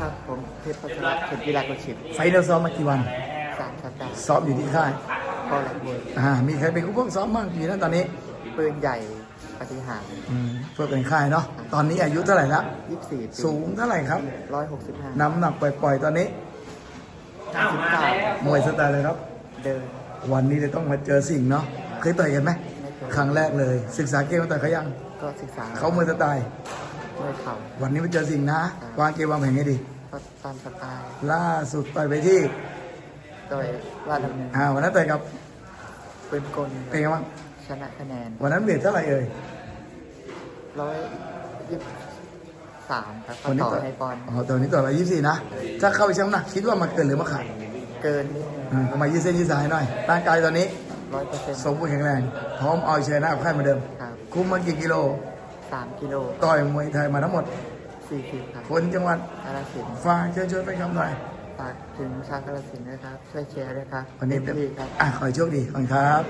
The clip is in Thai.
ครับ ผมเพชรพัชระเขตวิลาโกชิตไฟล์เราซ้อมมากี่วันสามสัปดาห์ซ้อมอยู่ที่ค่ายก็หลักเวยอ่ามีใครเป็นคู่ป้องซ้อมบ้างปีนั้นตอนนี้ปืนใหญ่ปฏิหารอืมเพื่อเป็นค่ายเนาะตอนนี้อายุเท่าไหร่ละยี่สิบสี่สูงเท่าไหร่ครับร้อยหกสิบห้าน้ำหนักปล่อยๆตอนนี้ห้าสิบเก้ามวยสไตล์เลยครับ เดินวันนี้เลยต้องมาเจอสิ่งเนาะเคยต่อยกันไหมไม่เคยครั้งแรกเลย ศึกษาเกมมาต่อยเขายังก็ศึกษาเขามวยสไตล์ ด้วยเข่าวันนี้มาเจอสิ่งนะ วางเกมวางแผนให้ดีก็ตามสไตล์ล่าสุดต่อยไปที่โดยว่าดำเนินอ่าวันนั้นต่อยกับปืนกลเป็นไงบ้างชนะคะแนนวันนั้นเวทเท่าไหร่เอ่ย ร้อยยี่สิบสามครับก็วันี้ต่อต่อยให้บอลอ๋อตอนนี้ต่อยไปยี่สิบสี่นะ ถ้าเข้าไปช่างน้ำหนักคิดว่ามันเกินหรือมาขาดเกินนิดนึงอืมก็มายืดเส้นยืดสายหน่อย ร่างกายตอนนี้ร้อยเปอร์เซ็นต์สมบูรณ์แข็งแรง พร้อมเอาชยชนะกับค่ายเหมาเดิม ครับ คุมมากี่กิโล สามกิโลต่อยมวยไทยมาทั้งหมดสี่คิวครับคนจังหวัดกาลสินธุ์ฝากเชิญชวนไปคำหน่อยฝากถึงชาวกาลสินธุ์ด้วยครับช่วยเชียร์ด้วยครับวันนี้เต็มที่ครับอะขอให้โชคดีขอบคุณครับ